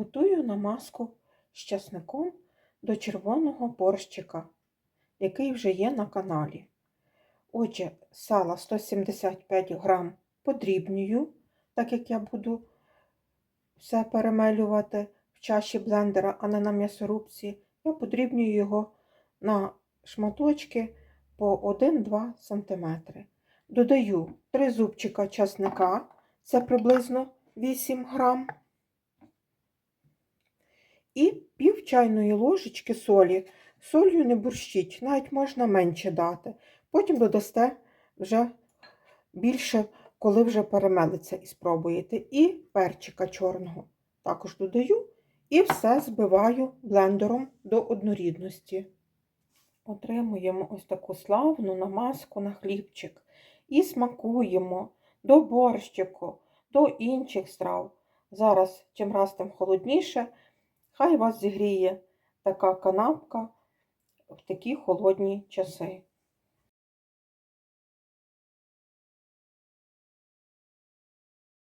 Готую намазку з часником до червоного борщика, який вже є на каналі. Отже, сала 175 грам подрібнюю, так як я буду все перемелювати в чаші блендера, а не на м'ясорубці. Я подрібнюю його на шматочки по 1-2 см. Додаю 3 зубчика часника, це приблизно 8 грам. І пів чайної ложечки солі. Солью не борщіть, навіть можна менше дати. Потім додасте вже більше, коли вже перемелиться і спробуєте. І перчика чорного також додаю і все збиваю блендером до однорідності. Отримуємо ось таку славну намазку на хлібчик і смакуємо до борщику, до інших страв. Зараз, чим раз тим холодніше, хай вас зігріє така канапка в такі холодні часи.